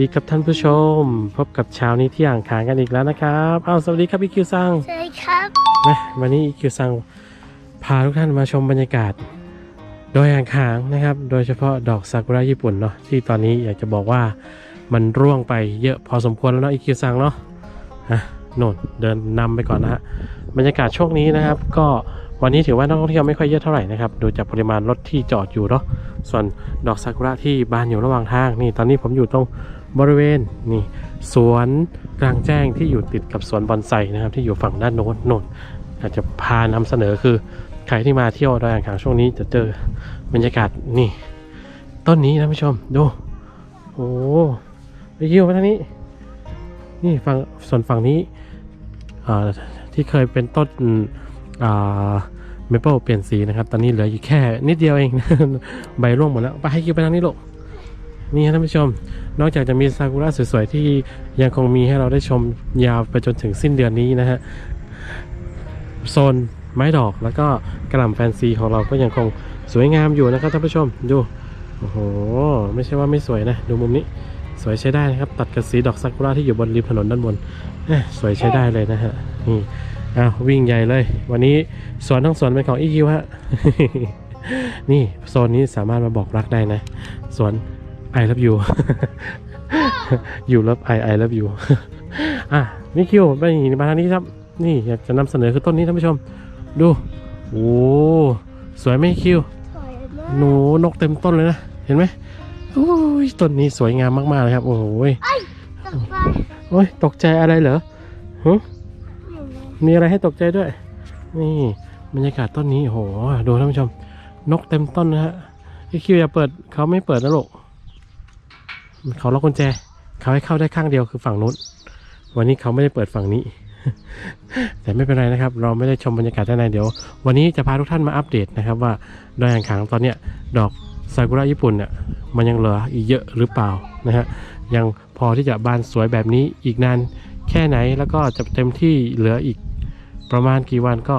วัสดีครับท่านผู้ชม พบกับเช้านี้ที่อ่างขางกันอีกแล้วนะครับอ้าวสวัสดีครับอีคิวซังสวัสดีครับนะวันนี้อีคิวซังพาทุกท่านมาชมบรรยากาศ โดยอ่างขางนะครับ โดยเฉพาะดอกซากุระญี่ปุ่นเนาะที่ตอนนี้อยากจะบอกว่ามันร่วงไปเยอะพอสมควรแล้วเนาะอีคิวซังเนาะฮะโน่นเดินนำไปก่อนนะฮะบรรยากาศช่วงนี้นะครับ ก็วันนี้ถือว่านักท่องเที่ยวไม่ค่อยเยอะเท่าไหร่นะครับดูจากปริมาณรถที่จอดอยู่เนาะส่วนดอกซากุระที่บานอยู่ระหว่างทางนี่ตอนนี้ผมอยู่ตรง บริเวณนี่สวนกลางแจ้งที่อยู่ติดกับสวนบอนไซนะครับที่อยู่ฝั่งด้านโน้นโน่นอาจจะพานำเสนอคือใครที่มาเที่ยวดอยอ่างขางช่วงนี้จะเจอบรรยากาศนี่ ต้นนี้นะผู้ชมดูโอ้ไปยิ้วมาทางนี้ นี่ฝั่งส่วนฝั่งนี้ที่เคยเป็นต้นเมเปิลเปลี่ยนสีนะครับ ตอนนี้เหลืออยู่แค่นิดเดียวเอง ใบร่วงหมดแล้ว ไปให้คิวไปทางนี้ลูก นี่ครับท่านผู้ชม นอกจากจะมีซากุระสวยๆที่ยังคงมีให้เราได้ชมยาวไปจนถึงสิ้นเดือนนี้นะฮะโซนไม้ดอกแล้วก็กระหล่ำแฟนซีของเราก็ยังคงสวยงามอยู่นะครับท่านผู้ชมดูโอ้โหไม่ใช่ว่าไม่สวยนะ ดูมุมนี้สวยใช้ได้นะครับ ตัดกับสีดอกซากุระที่อยู่บนริมถนนด้านบนสวยใช้ได้เลยนะฮะนี่อ้าววิ่งใหญ่เลย วันนี้สวนทั้งสวนเป็นของอีคิวฮะนี่โซนนี้สามารถมาบอกรักได้นะสวน I love you อยู่รับ I I love you อะนี่คิวไปนี่มาทางนี้ครับ นี่อยากจะนำเสนอคือต้นนี้ท่านผู้ชม ดู โอ้สวยไหมคิวสวยมากหนูนกเต็มต้นเลยนะ เห็นไหมโอ้ยต้นนี้สวยงามมากๆเลยครับ โอ้โหยตกไปโอ้ยตกใจอะไรเหรอหึอยู่เลยมีอะไรให้ตกใจด้วย นี่บรรยากาศต้นนี้โอ้โหดูท่านผู้ชม นกเต็มต้นนะฮะไอคิวอย่าเปิดเขาไม่เปิดนะลูก เขาล็อกกุญแจ เขาให้เข้าได้ข้างเดียวคือฝั่งนู้นวันนี้เขาไม่ได้เปิดฝั่งนี้ แต่ไม่เป็นไรนะครับ เราไม่ได้ชมบรรยากาศด้านในเดี๋ยว วันนี้จะพาทุกท่านมาอัปเดตนะครับ ว่าดอยอ่างขางตอนเนี้ยดอกซากุระญี่ปุ่นเนี่ยมันยังเหลืออีกเยอะหรือเปล่านะฮะยังพอที่จะบานสวยแบบนี้อีกนานแค่ไหนแล้วก็จะเต็มที่เหลืออีกประมาณกี่วันก็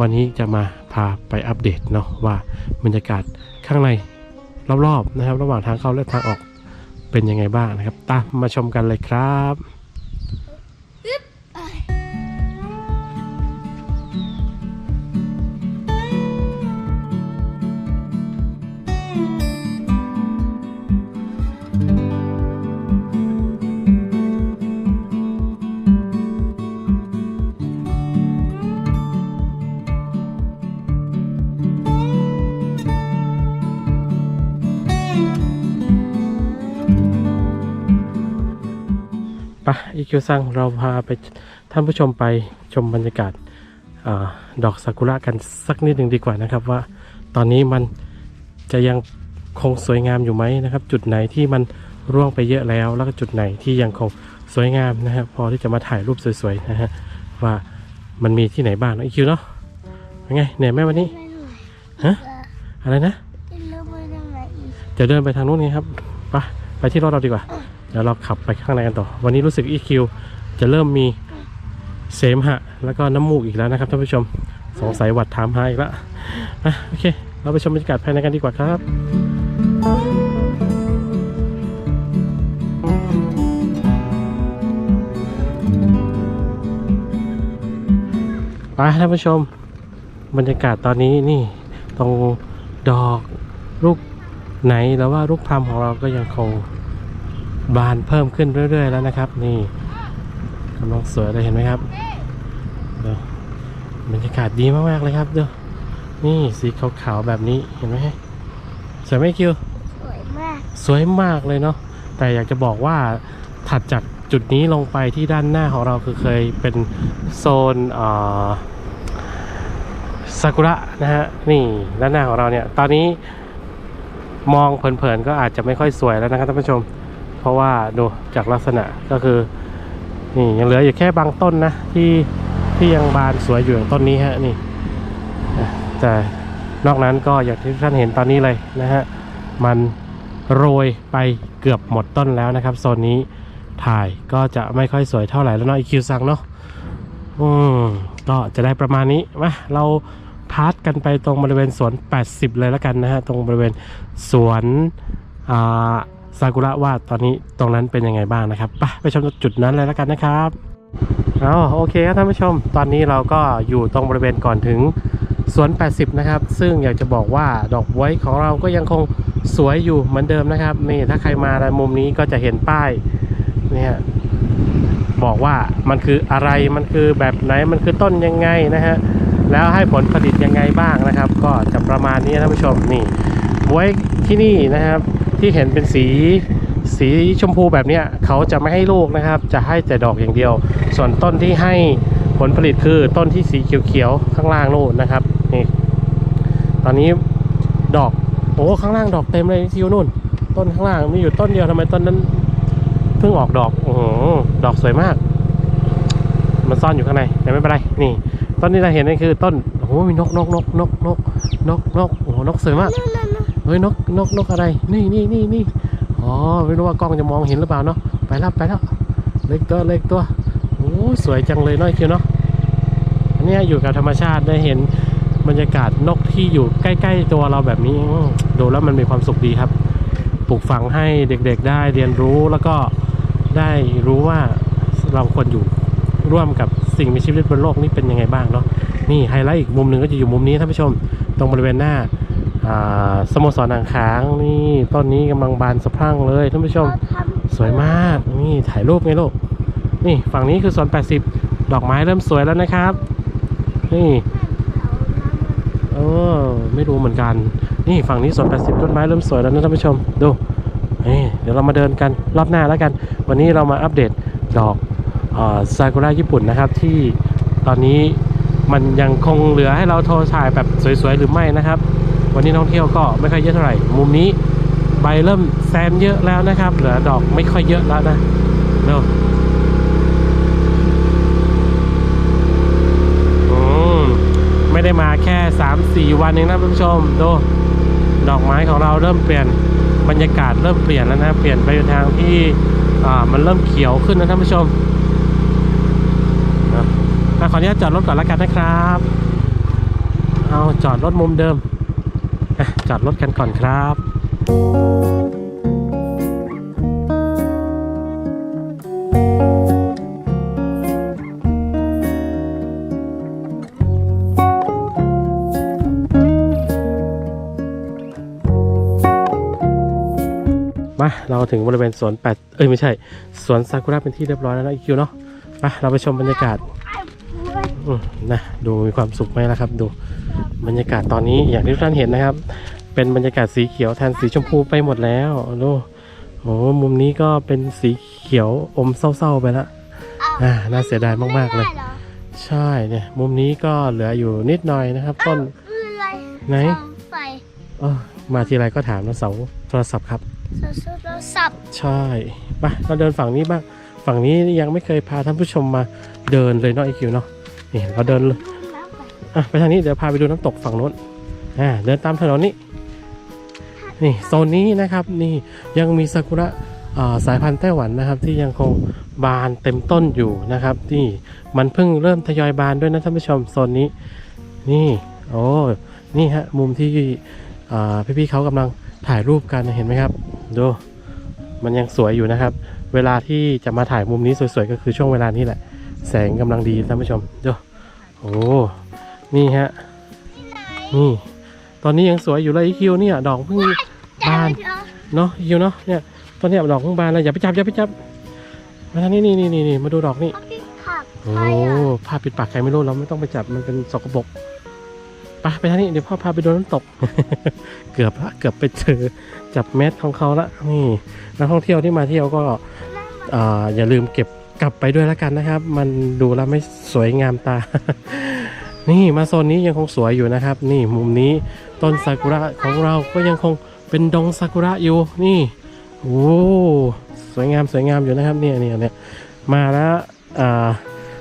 วันนี้จะมาพาไปอัปเดตเนาะว่าบรรยากาศข้างในรอบๆนะครับ ระหว่างทางเข้าและทางออก เป็นยังไงบ้างนะครับตามมาชมกันเลยครับ ไปอีคิวซังเราพาไปท่านผู้ชมไปชมบรรยากาศอาดอกซากุระกันสักนิดหนึ่งดีกว่านะครับว่า ตอนนี้มันจะยังคงสวยงามอยู่ไหมนะครับ จุดไหนที่มันร่วงไปเยอะแล้ว แล้วก็จุดไหนที่ยังคงสวยงามนะฮะพอที่จะมาถ่ายรูปสวยๆนะฮะว่ามันมีที่ไหนบ้างเนอะอีคิวเนาะเป็นไงเหนื่อยไหมวันนี้ไม่หน่อยฮะอะไรนะจะเลือกไปทางไหนอีกจะเดินไปทางนู้นไงครับไปไปที่รถเราดีกว่า เดี๋ยวเราขับไปข้างในกันต่อ วันนี้รู้สึก EQ จะเริ่มมีเสมหะ แล้วก็น้ำมูกอีกแล้วนะครับท่านผู้ชมสงสัยหวัดถามหาอีกแล้วอะโอเค เราไปชมบรรยากาศภายในกันดีกว่าครับไปท่านผู้ชม บรรยากาศตอนนี้นี่ตรงดอกลูกไหนแล้วว่าลูกพลัมของเราก็ยังคง บานเพิ่มขึ้นเรื่อย ๆ แล้วนะครับ นี่กำลังสวยเลยเห็นไหมครับเดี๋ยวบรรยากาศดีมากๆเลยครับเดี๋ยวนี่สีขาวๆแบบนี้เห็นไหมสวยไหมคิวสวยมากสวยมากเลยเนาะแต่อยากจะบอกว่าถัดจากจุดนี้ลงไปที่ด้านหน้าของเราคือเคยเป็นโซนอ่าซากุระนะฮะนี่ด้านหน้าของเราเนี่ย ตอนนี้มองเผินๆก็อาจจะไม่ค่อยสวยแล้วนะครับท่านผู้ชม เพราะว่าดูจากลักษณะก็คือนี่ยังเหลืออยู่แค่บางต้นนะที่ที่ยังบานสวยอยู่อย่างต้นนี้ฮะนี่แต่นอกนั้นก็อย่างที่ท่านเห็นตอนนี้เลยนะฮะมันโรยไปเกือบหมดต้นแล้วนะครับโซนนี้ถ่ายก็จะไม่ค่อยสวยเท่าไหร่แล้วเนาะอีคิวซังเนาะอืมก็จะได้ประมาณนี้มาเราพาร์ทกันไปตรงบริเวณสวน 80 เลยแล้วกันนะฮะ ตรงบริเวณสวนอ่า ซากุระว่าตอนนี้ตรงนั้นเป็นยังไงบ้างนะครับไปไปชมจุดนั้นเลยแล้วกันนะครับเอาโอเคครับท่านผู้ชม ตอนนี้เราก็อยู่ตรงบริเวณก่อนถึงสวน 80 นะครับ ซึ่งอยากจะบอกว่าดอกไว้ของเราก็ยังคงสวยอยู่เหมือนเดิมนะครับนี่ถ้าใครมาในมุมนี้ก็จะเห็นป้ายเนี่ยบอกว่ามันคืออะไรมันคือแบบไหนมันคือต้นยังไงนะฮะแล้วให้ผลผลิตยังไงบ้างนะครับ ก็จะประมาณนี้ท่านผู้ชมนี่ไว้ที่นี่นะครับ ที่เห็นเป็นสีสีชมพูแบบนี้เขาจะไม่ให้ลูกนะครับ จะให้แต่ดอกอย่างเดียว ส่วนต้นที่ให้ผลผลิตคือต้นที่สีเขียวๆข้างล่างนู่นนะครับนี่ตอนนี้ดอกโอ้ข้างล่างดอกเต็มเลยทิวนู่น ต้นข้างล่างมีอยู่ต้นเดียวทำไมต้นนั้นเพิ่งออกดอกโอ้ดอกสวยมาก มันซ่อนอยู่ข้างในแต่ไม่เป็นไรนี่ ต้นที่เราเห็นนี่คือต้นโอ้โหมีนกนกนกนกนกนกนกโอ้นกสวยมาก เฮ้ยนกนกนกอะไร นี่นี่นี่นี่อ๋อไม่รู้ว่ากล้องจะมองเห็นหรือเปล่าเนาะไปแล้วไปแล้วเล็กตัวเล็กตัวโอ้ยสวยจังเลยน้อยคิวเนาะอันนี้อยู่กับธรรมชาติได้เห็นบรรยากาศนกที่อยู่ใกล้ ๆ ตัวเราแบบนี้ดูแล้วมันมีความสุขดีครับ ปลูกฝังให้เด็กๆได้เรียนรู้แล้วก็ได้รู้ว่าเราควรอยู่ร่วมกับสิ่งมีชีวิตบนโลกนี้เป็นยังไงบ้างเนาะนี่ไฮไลท์อีกมุมหนึ่งก็จะอยู่มุมนี้ท่านผู้ชม ตรงบริเวณหน้า สโมสรอ่างค้างนี่ต้นนี้กำลังบานสะพรั่งเลยท่านผู้ชมเขาทำสวยมากนี่ถ่ายรูปไงลูกนี่ฝั่งนี้คือสวน80 ดอกไม้เริ่มสวยแล้วนะครับ นี่เออไม่รู้เหมือนกัน นี่ฝั่งนี้สวน80 ต้นไม้เริ่มสวยแล้วนะท่านผู้ชมดูนี่เดี๋ยวเรามาเดินกันรอบหน้าแล้วกัน วันนี้เรามาอัปเดตดอกซากุระญี่ปุ่นนะครับ ที่ตอนนี้มันยังคงเหลือให้เราโทรถ่ายแบบสวยๆหรือไม่นะครับ วันนี้นักท่องเที่ยวก็ไม่ค่อยเยอะเท่าไหร่ มุมนี้ใบเริ่มแซมเยอะแล้วนะครับ เหลือดอกไม่ค่อยเยอะแล้วนะเนาะอืมไม่ได้มาแค่ 3-4 วันเองนะท่านผู้ชมดูดอกไม้ของเราเริ่มเปลี่ยนบรรยากาศเริ่มเปลี่ยนแล้วนะ เปลี่ยนไปทางที่อ่ามันเริ่มเขียวขึ้นนะท่านผู้ชมนะขออนุญาตจอดรถก่อนแล้วกันนะครับ เอาจอดรถมุมเดิม จอดรถกันก่อนครับมาเราถึงบริเวณสวนแปดเอ้ยไม่ใช่สวนซากุระเป็นที่เรียบร้อยแล้วนะอีคิวเนาะมาเราไปชมบรรยากาศอืมนะดูมีความสุขไหมล่ะครับ ดู บรรยากาศตอนนี้อย่างที่ทุกท่านเห็นนะครับ เป็นบรรยากาศสีเขียวแทนสีชมพูไปหมดแล้วดูโอ้มุมนี้ก็เป็นสีเขียวอมเศร้าๆไปแล้วอ่าน่าเสียดายมากๆเลยไได้หรอใช่เนี่ยมุมนี้ก็เหลืออยู่นิดหน่อยนะครับ ต้นคืออะไรไหนเสาไฟเออมาทีไรก็ถามนะเสาโทรศัพท์ครับเสาโทรศัพท์ใช่ไปเราเดินฝั่งนี้บ้างฝั่งนี้ยังไม่เคยพาท่านผู้ชมมาเดินเลยเนาะไอคิวเนาะนี่เราเดินเลยน้ำไฟ อะไปทางนี้เดี๋ยวพาไปดูน้ำตกฝั่งโน้นอ่าเดินตามถนนนี้นี่โซนนี้นะครับนี่ยังมีซากุระสายพันธุ์ไต้หวันนะครับ ที่ยังคงบานเต็มต้นอยู่นะครับนี่มันเพิ่งเริ่มทยอยบานด้วยนะท่านผู้ชมโซนนี้ นี่โอ้นี่ฮะมุมที่พี่ๆเขากำลังถ่ายรูปกันเห็นไหมครับดูมันยังสวยอยู่นะครับ เวลาที่จะมาถ่ายมุมนี้สวยๆก็คือช่วงเวลานี้แหละ แสงกำลังดีท่านผู้ชมดูโอ้ นี่ฮะ นี่ ตอนนี้ยังสวยอยู่เลยอีคิวเนี่ย ดอกเพิ่งบานเดี๋ยวเนาะอีคิวเนาะ เนี่ย ตอนเนี้ยดอกเพิ่งบานเลยอย่าไปจับอย่าไปจับ มาทางนี้นี่นี่นี่นี่มาดูดอกนี่เขากินขับโอ้ใครอะผ้าปิดปากใครไม่รู้เราไม่ต้องไปจับมันเป็นสกปรกไปไปทางนี้เดี๋ยวพ่อพาไปดูน้ำตก เกือบละเกือบไปเจอจับแมสของเขาละนี่นักท่องเที่ยวที่มาเที่ยวก็อ่าอย่าลืมเก็บกลับไปด้วยแล้วกันนะครับ มันดูแล้วไม่สวยงามตา นี่มาโซนนี้ยังคงสวยอยู่นะครับ นี่มุมนี้ต้นซากุระของเราก็ยังคงเป็นดงซากุระอยู่นี่โอ้สวยงามสวยงามอยู่นะครับเนี่ยเนี่ยเนี่ยมาแล้วอ่า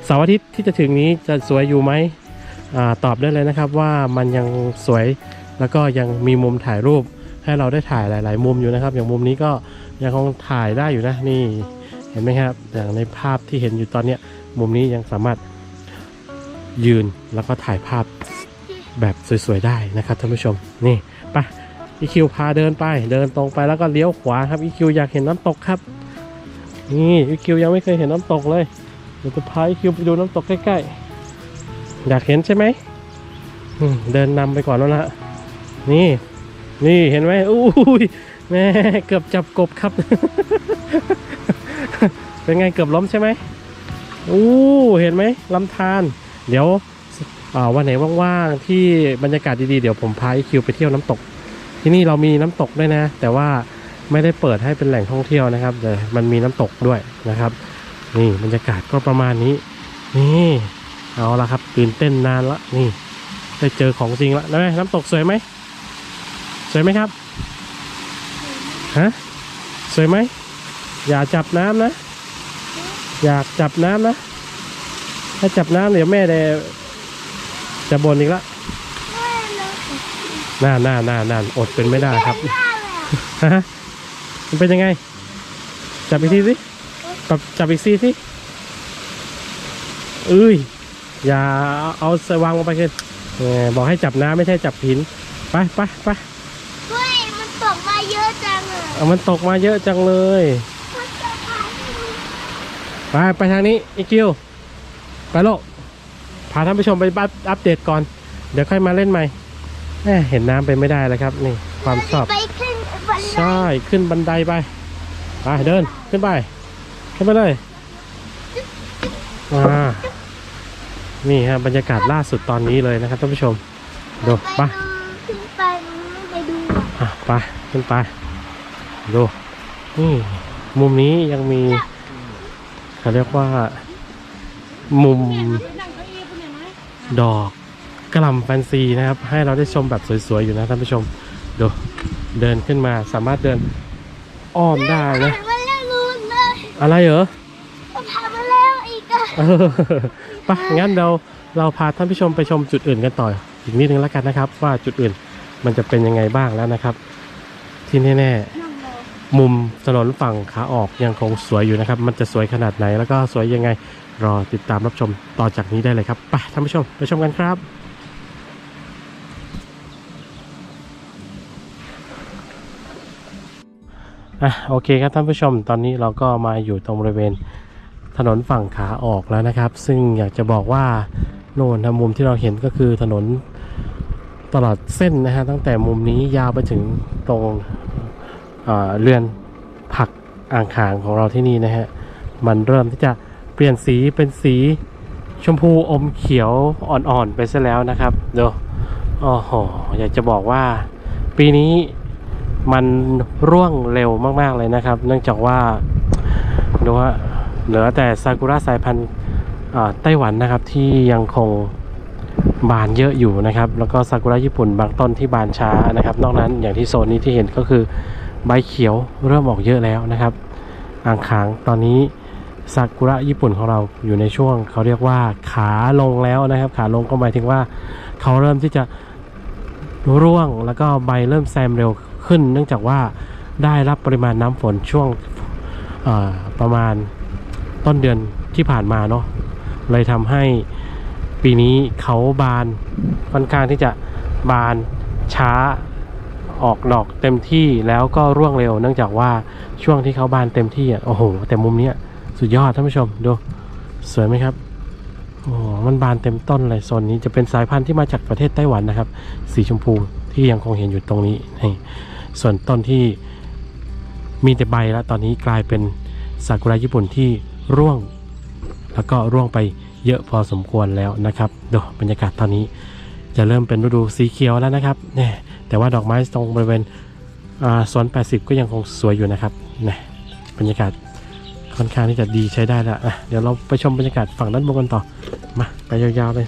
เสาร์อาทิตย์ที่จะถึงนี้จะสวยอยู่ไหมอ่าตอบได้เลยนะครับว่ามันยังสวยแล้วก็ยังมีมุมถ่ายรูปให้เราได้ถ่ายหลาย ๆ มุมอยู่นะครับ อย่างมุมนี้ก็ยังคงถ่ายได้อยู่นะนี่เห็นไหมครับอย่างในภาพที่เห็นอยู่ตอนเนี้ยมุมนี้ยังสามารถ ยืนแล้วก็ถ่ายภาพแบบสวยๆได้นะครับท่านผู้ชมนี่ไปอีคิวพาเดินไปเดินตรงไปแล้วก็เลี้ยวขวาครับอีคิวอยากเห็นน้ำตกครับนี่อีคิวยังไม่เคยเห็นน้ำตกเลยเดี๋ยวจะพาอีคิวไปดูน้ำตกใกล้ๆอยากเห็นใช่ไหมเดินนำไปก่อนแล้วละนี่ นี่เห็นไหมอุ้ยแม่เกือบจับกบครับ เป็นไงเกือบล้มใช่ไหมอู้เห็นไหมลำธาร เดี๋ยววันไหนว่างๆที่บรรยากาศดีๆ เดี๋ยวผมพาอีคิวไปเที่ยวน้ำตก ที่นี่เรามีน้ำตกด้วยนะ แต่ว่าไม่ได้เปิดให้เป็นแหล่งท่องเที่ยวนะครับแต่มันมีน้ำตกด้วยนะครับ นี่บรรยากาศก็ประมาณนี้ นี่เอาละครับตื่นเต้นนานละนี่ได้เจอของจริงละนะแม่น้ำตกสวยไหมสวยไหมครับฮะสวยไหมอย่าจับน้ำนะ อยากจับน้ำนะ ถ้าจับน้ำเดี๋ยวแม่เดจะบ่นอีกละไม่เลยน่าน่าน่าน่าอดเป็นไม่ได้ครับได้เลยอะฮะมันเป็นยังไง จับอีกทีสิจับจับอีกทีสิเอ้ยอย่าเอาสวางลงไปขึ้นเออบอกให้จับน้ำไม่ใช่จับหิน ไปไปไปเฮ้ยมันตกมาเยอะจังอะเอามันตกมาเยอะจังเลยมันจะพาไปไปไปทางนี้อีคิว ไปโลกพาท่านผู้ชมไปอัปเดตก่อน เดี๋ยวค่อยมาเล่นใหม่เห็นน้ำไปไม่ได้แล้วครับ นี่ความชอบใช่ขึ้นบันไดไปไปเดินขึ้นไปขึ้นไปเลยอ่านี่ฮะบรรยากาศล่าสุดตอนนี้เลยนะครับท่านผู้ชมดูไปขึ้นไปไปดูอะไปขึ้นไปดูนี่มุมนี้ยังมีเขาเรียกว่า มุมดอกกระหล่ำแฟนซีนะครับ ให้เราได้ชมแบบสวยๆ อยู่นะท่านผู้ชมดูเดินขึ้นมาสามารถเดินอ้อมได้นะผ่านมาแล้วรู้เลยอะไรเหรอผ่านมาแล้วอีกอะเออไปงั้นเราเราพาท่านผู้ชมไปชมจุดอื่นกันต่ออีกนิดนึงแล้วกันนะครับ ว่าจุดอื่นมันจะเป็นยังไงบ้างแล้วนะครับ ที่แน่ๆมุมถนนฝั่งขาออกยังคงสวยอยู่นะครับ มันจะสวยขนาดไหนแล้วก็สวยยังไง รอติดตามรับชมต่อจากนี้ได้เลยครับไปท่านผู้ชมไปชมกันครับอะโอเคครับท่านผู้ชมตอนนี้เราก็มาอยู่ตรงบริเวณถนนฝั่งขาออกแล้วนะครับ ซึ่งอยากจะบอกว่าโน่นนะมุมที่เราเห็นก็คือถนนตลอดเส้นนะฮะตั้งแต่มุมนี้ยาวไปถึงตรงเเรือนผักอ่างขางของเราที่นี่นะฮะมันเริ่มที่จะ เปลี่ยนสีเป็นสีชมพูอมเขียวอ่อนๆไปซะแล้วนะครับเดี๋ยวโอ้โหอยากจะบอกว่าปีนี้มันร่วงเร็วมากๆเลยนะครับ เนื่องจากว่าดูว่าเหลือแต่ซากุระสายพันธุ์ไต้หวันนะครับที่ยังคงบานเยอะอยู่นะครับ แล้วก็ซากุระญี่ปุ่นบางต้นที่บานช้านะครับ นอกนั้นอย่างที่โซนนี้ที่เห็นก็คือใบเขียวเริ่มออกเยอะแล้วนะครับ อ่างขางตอนนี้ ซากุระญี่ปุ่นของเราอยู่ในช่วงเขาเรียกว่าขาลงแล้วนะครับ ขาลงก็หมายถึงว่าเขาเริ่มที่จะร่วงแล้วก็ใบเริ่มแซมเร็วขึ้น เนื่องจากว่าได้รับปริมาณน้ำฝนช่วงประมาณต้นเดือนที่ผ่านมาเนาะเลยทำให้ปีนี้เขาบานค่อนข้างที่จะบานช้าออกดอกเต็มที่แล้วก็ร่วงเร็ว เนื่องจากว่าช่วงที่เขาบานเต็มที่อะโอ้โห แต่มุมเนี้ย สุดยอดท่านผู้ชมดูสวยไหมครับโอ้มันบานเต็มต้นเลยโซนนี้จะเป็นสายพันธุ์ที่มาจากประเทศไต้หวันนะครับ สีชมพูที่ยังคงเห็นอยู่ตรงนี้นี่ส่วนต้นที่มีแต่ใบแล้วตอนนี้กลายเป็นซากุระญี่ปุ่นที่ร่วง แล้วก็ร่วงไปเยอะพอสมควรแล้วนะครับดูบรรยากาศตอนนี้จะเริ่มเป็นฤดูสีเขียวแล้วนะครับนี่แต่ว่าดอกไม้ตรงบริเวณสวน 80 ก็ยังคงสวยอยู่นะครับนี่บรรยากาศ ค่อนข้างที่จะดีใช้ได้แล้วอะเดี๋ยวเราไปชมบรรยากาศฝั่งด้านบนกันต่อมาไปยาวๆเลย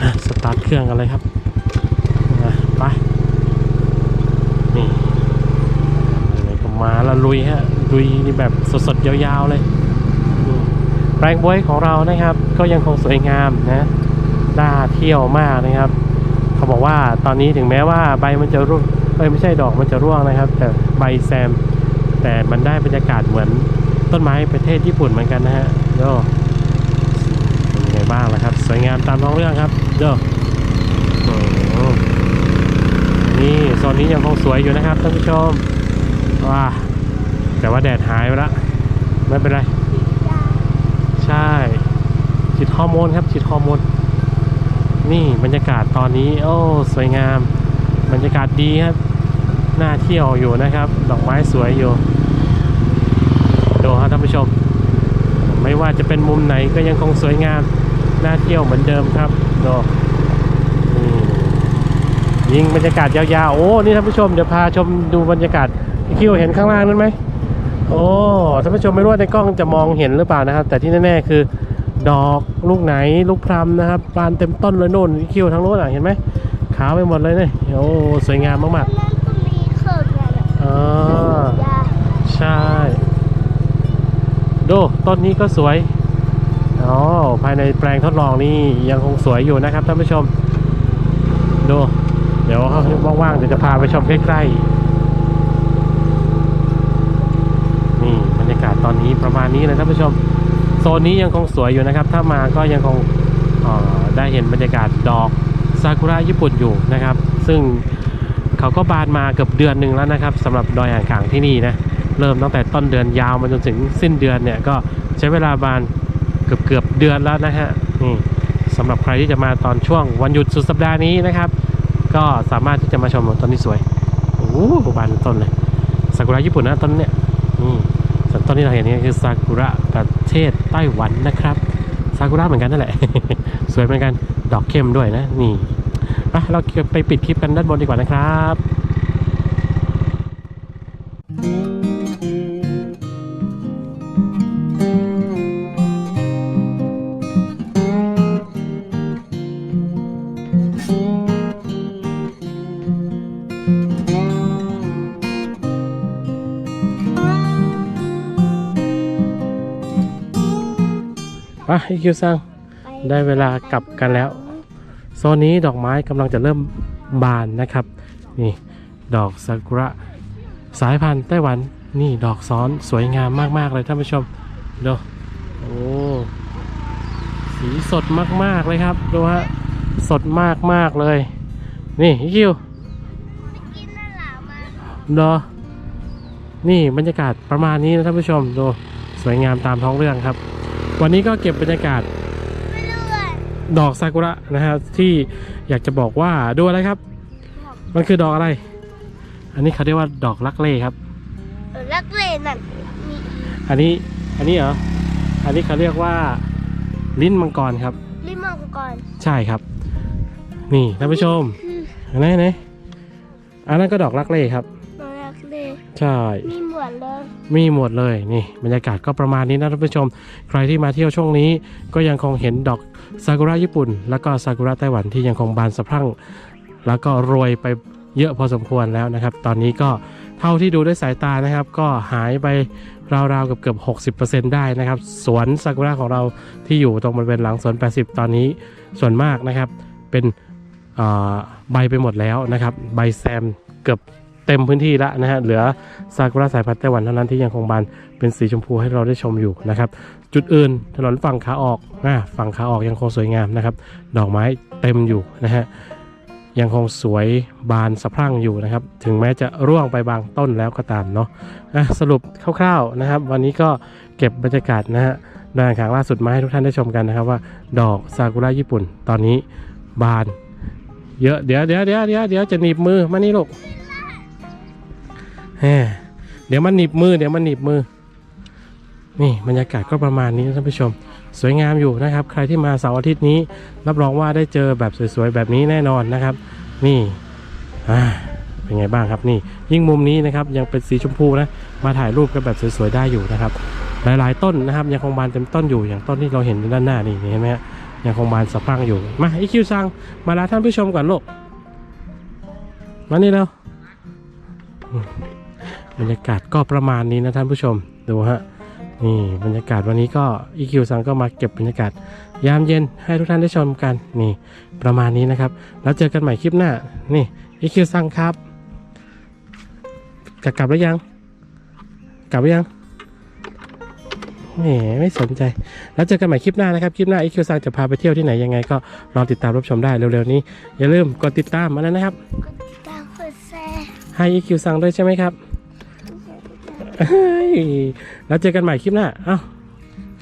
อะสตาร์ทเครื่องกันเลยครับไปนี่ก็มาล้วลุยฮะลุยนี่แบบสดๆยาวๆเลยแปลงบวยของเรานะครับ ก็ยังคงสวยงามนะน่าเที่ยวมากนะครับ เขาบอกว่าตอนนี้ถึงแม้ว่าใบมันจะร่วงเอ้ยไม่ใช่ดอกมันจะร่วงนะครับ แต่ใบแซมแต่มันได้บรรยากาศเหมือน ต้นไม้ประเทศญี่ปุ่นเหมือนกันนะฮะโดเป็นยังไงบ้างล่ะครับ สวยงามตามท้องเรื่องครับโดโอ้โหนนี่โซนนี้ยังคงสวยอยู่นะครับท่านผู้ชมว้าแต่ว่าแดดหายไปล้วไม่เป็นไร ใช่ฉีดฮอร์โมนครับฉีดฮอร์โมนนี่บรรยากาศตอนนี้ โอ้สวยงาม บรรยากาศดีครับน่าเที่ยวอยู่นะครับ ดอกไม้สวยอยู่ดูครับท่านผู้ชม ไม่ ว่าจะเป็นมุมไหนก็ยังคงสวยงามน่าเที่ยวเหมือนเดิมครับดูนี่ยิงบรรยากาศยาวๆ โอ้ นี่ท่านผู้ชมเดี๋ยวพาชมดูบรรยากาศคิวเห็นข้างล่างนั้นไหม โอ้ท่านผู้ชมไม่รู้ว่าในกล้องจะมองเห็นหรือเปล่านะครับ แต่ที่แน่ๆคือ ดอกลูกไหนลูกพรำนะครับบานเต็มต้นเลยโน่นคิวทั้งโน้นอะเห็นไหมขาวไปหมดเลยเนี่ยโอ้สวยงามมากนั่นก็มีเขิบไงล่ะ ๆอ่า ยา ใช่ ดูต้นนี้ก็สวยอ๋อภายในแปลงทดลองนี่ยังคงสวยอยู่นะครับท่านผู้ชม ดู เดี๋ยวว่างๆเดี๋ยวจะพาไปชมใกล้ๆนี่บรรยากาศตอนนี้ประมาณนี้เลยท่านผู้ชม โซนนี้ยังคงสวยอยู่นะครับ ถ้ามาก็ยังคงได้เห็นบรรยากาศดอกซากุระญี่ปุ่นอยู่นะครับ ซึ่งเขาก็บานมาเกือบเดือนหนึ่งแล้วนะครับสำหรับดอยอ่างขางที่นี่นะ เริ่มตั้งแต่ต้นเดือนยาวมาจนถึงสิ้นเดือนเนี่ยก็ใช้เวลาบานเกือบเกือบเดือนแล้วนะฮะนี่สำหรับใครที่จะมาตอนช่วงวันหยุดสุดสัปดาห์นี้นะครับ ก็สามารถที่จะมาชมต้นนี้สวยโอ้โหบานต้นเลยซากุระญี่ปุ่นนะต้นเนี้ยนี่ส่วนต้นที่เราเห็นนี่คือซากุระประเทศไต้หวันนะครับซากุระเหมือนกันนั่นแหละ สวยเหมือนกันดอกเข้มด้วยนะนี่ไปเราไปปิดคลิปกันด้านบนดีกว่านะครับ อะอีคิวซังไปได้เวลากลับกันแล้ว โซนนี้ดอกไม้กำลังจะเริ่มบานนะครับ นี่ดอกซากุระสายพันธุ์ไต้หวันนี่ดอกซ้อนสวยงามมาก ๆ เลยท่านผู้ชมดูโอ้สีสดมาก ๆ เลยครับดูฮะสดมาก ๆ เลย นี่อีคิวกินนั่นหลามาเดอนี่บรรยากาศประมาณนี้นะท่านผู้ชมดูสวยงามตามท้องเรื่องครับ วันนี้ก็เก็บบรรยากาศไม่รู้เลยดอกซากุระนะฮะที่อยากจะบอกว่าดูอะไรครับ มันคือดอกอะไร อันนี้เขาเรียกว่าดอกลักเล่ครับเออรักเล่นนั่นมีอันนี้อันนี้เหรออันนี้เขาเรียกว่าลิ้นมังกรครับ ลิมองก่อนใช่ครับ นี่ท่านผู้ชมคือไหนไหนอันนั้นก็ดอกลักเล่ครับมารักเล่ ใช่ มีเหมือนเลย มีหมดเลยนี่บรรยากาศก็ประมาณนี้นะท่านผู้ชม ใครที่มาเที่ยวช่วงนี้ก็ยังคงเห็นดอกซากุระญี่ปุ่น แล้วก็ซากุระไต้หวันที่ยังคงบานสะพรั่ง แล้วก็โรยไปเยอะพอสมควรแล้วนะครับ ตอนนี้ก็เท่าที่ดูด้วยสายตานะครับ ก็หายไปราวๆกับเกือบ 60%ได้นะครับ สวนซากุระของเราที่อยู่ตรงบริเวณหลังสวน 80 ตอนนี้ส่วนมากนะครับเป็นเอ่อใบไปหมดแล้วนะครับ ใบแซมเกือบ เต็มพื้นที่แล้วนะฮะเหลือซากุระสายพันธุ์ไต้หวันเท่านั้นที่ยังคงบานเป็นสีชมพูให้เราได้ชมอยู่นะครับ จุดอื่นถนนฝั่งขาออกอ่าฝั่งขาออกยังคงสวยงามนะครับ ดอกไม้เต็มอยู่นะฮะยังคงสวยบานสะพรั่งอยู่นะครับ ถึงแม้จะร่วงไปบางต้นแล้วก็ตามเนาะะสรุปคร่าวๆนะครับ วันนี้ก็เก็บบรรยากาศนะฮะดอยอ่างขางล่าสุดมาให้ทุกท่านได้ชมกันนะครับว่า ดอกซากุระญี่ปุ่น ตอนนี้บาน เยอะเดี๋ยวเดี๋ยวเดี๋ยวเดี๋ยวเดี๋ยวจะหนีบมือมานี่ลูก เดี๋ยวมันหนีบมือเดี๋ยวมันหนีบมือ นี่บรรยากาศก็ประมาณนี้ท่านผู้ชม สวยงามอยู่นะครับ ใครที่มาเสาร์อาทิตย์นี้ รับรองว่าได้เจอแบบสวยๆแบบนี้แน่นอนนะครับ นี่อ่าเป็นไงบ้างครับนี่ ยิ่งมุมนี้นะครับยังเป็นสีชมพูนะมาถ่ายรูปกันแบบสวยๆได้อยู่นะครับ หลายๆ ต้นนะครับ ยังคงบานเต็มต้นอยู่อย่างต้นที่เราเห็นด้านหน้านี่เห็นไหมฮะยังคงบานสะพรั่งอยู่มาอีคิวซังมาลาท่านผู้ชมก่อนลูกมานี่แล้ว บรรยากาศก็ประมาณนี้นะท่านผู้ชมดูฮะนี่บรรยากาศวันนี้ก็อีคิวซังก็มาเก็บบรรยากาศ ยามเย็นให้ทุกท่านได้ชมกันนี่ประมาณนี้นะครับ แล้วเจอกันใหม่คลิปหน้านี่อีคิวซังครับกลับกลับแล้วยัง กลับหรือยังแหมไม่สนใจ แล้วเจอกันใหม่คลิปหน้านะครับ คลิปหน้าอีคิวซังจะพาไปเที่ยวที่ไหนยังไงก็รอติดตามรับชมได้เร็วๆนี้ อย่าลืมกดติดตามมาแล้วนะครับ กดติดตามกดให้อีคิวสั่งด้วยใช่ไหมครับเฮ้ย แล้วเจอกันใหม่คลิปหน้า เอ้า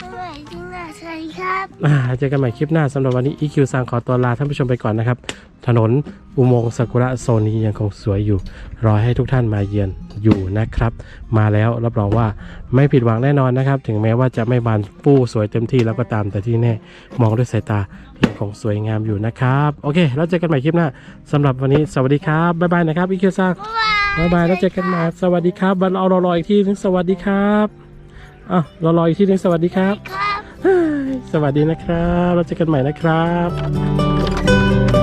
สวัสดีนะสวัสดีครับอ่าเจอกันใหม่คลิปหน้าสำหรับวันนี้ EQ สั่งขอตัวลาท่านผู้ชมไปก่อนนะครับ ถนนอุโมงค์ซากุระโซนนี้ยังคงสวยอยู่ รอให้ทุกท่านมาเยือนอยู่นะครับ มาแล้วรับรองว่าไม่ผิดหวังแน่นอนนะครับ ถึงแม้ว่าจะไม่บานปู้สวยเต็มที่แล้วก็ตามแต่ที่แน่ มองด้วยสายตายังคงสวยงามอยู่นะครับ โอเค แล้วเจอกันใหม่คลิปหน้าสำหรับวันนี้สวัสดีครับบ๊ายบายนะครับ EQ สั่งบ๊ายบาย บ๊ายบายแล้วเจอกันใหม่สวัสดีครับวันเอารอๆอีกทีนึงสวัสดีครับอะรอๆอีกทีนึงสวัสดีครับครับ สวัสดีนะครับเราเจอกันใหม่นะครับ